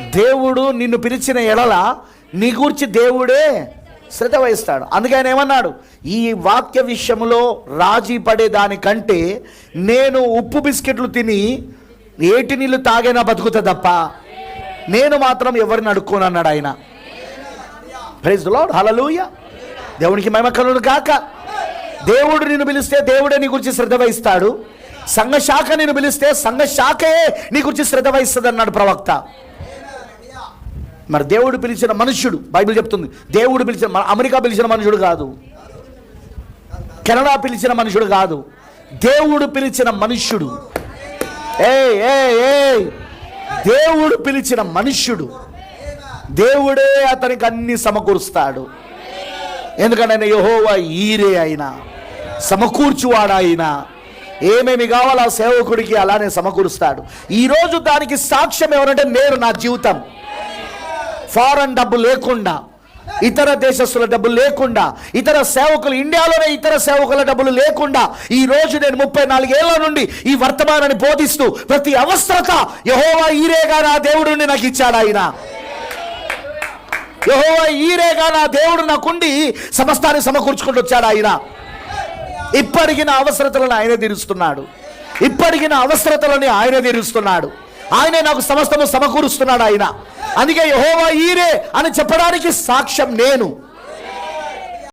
దేవుడు నిన్ను పిలిచిన ఎడల నీ గూర్చి దేవుడే శ్రద్ధ వహిస్తాడు. అందుకే ఆయన ఏమన్నాడు? ఈ వాక్య విషయంలో రాజీ పడే దానికంటే నేను ఉప్పు బిస్కెట్లు తిని ఏటి నీళ్ళు తాగైనా బతుకుతా తప్ప నేను మాత్రం ఎవరిని అడుక్కోను అన్నాడు ఆయన. ప్రైజ్ లాడ్ హలలుయ దేవునికి మహిమ కలుగును కాక దేవుడు నిన్ను పిలిస్తే దేవుడే నీ గురించి శ్రద్ధ వహిస్తాడు. సంఘశాఖ నిన్ను పిలిస్తే సంఘశాఖయే నీ గురించి శ్రద్ధ వహిస్తుంది అన్నాడు ప్రవక్త. మరి దేవుడు పిలిచిన మనుష్యుడు బైబిల్ చెప్తుంది. దేవుడు పిలిచిన అమెరికా పిలిచిన మనుషుడు కాదు. కెనడా పిలిచిన మనుషుడు కాదు. దేవుడు పిలిచిన మనుష్యుడు. ఏ ఏ ఏ దేవుడు పిలిచిన మనుష్యుడు. దేవుడే అతనికి అన్ని సమకూరుస్తాడు. ఎందుకంటే ఆయన యహోవా ఈరే అయినా సమకూర్చువాడు ఏమేమి కావాలో ఆ సేవకుడికి అలానే సమకూరుస్తాడు. ఈరోజు దానికి సాక్ష్యం ఎవరంటే నేను నా జీవితం. ఫారెన్ డబ్బు లేకుండా ఇతర దేశస్తుల డబ్బులు లేకుండా ఇతర సేవకులు ఇండియాలోనే ఇతర సేవకుల డబ్బులు లేకుండా ఈ రోజు నేను ముప్పై నాలుగేళ్ళ నుండి ఈ వర్తమానాన్ని బోధిస్తూ ప్రతి అవసరత యహోవా ఈరేగా నా దేవుడిని నాకు ఇచ్చాడు ఆయన. యహోవా ఈరేగా నా దేవుడు నాకుండి సమస్తాన్ని సమకూర్చుకుంటూ వచ్చాడు ఆయన. ఇప్పటికి నా అవసరతలను ఆయన తీరుస్తున్నాడు. ఇప్పటికి నా అవసరతలని ఆయన తీరుస్తున్నాడు. ఆయనే నాకు సమస్తము సమకూరుస్తున్నాడు ఆయన. అందుకే యహోవా ఈరే అని చెప్పడానికి సాక్ష్యం నేను.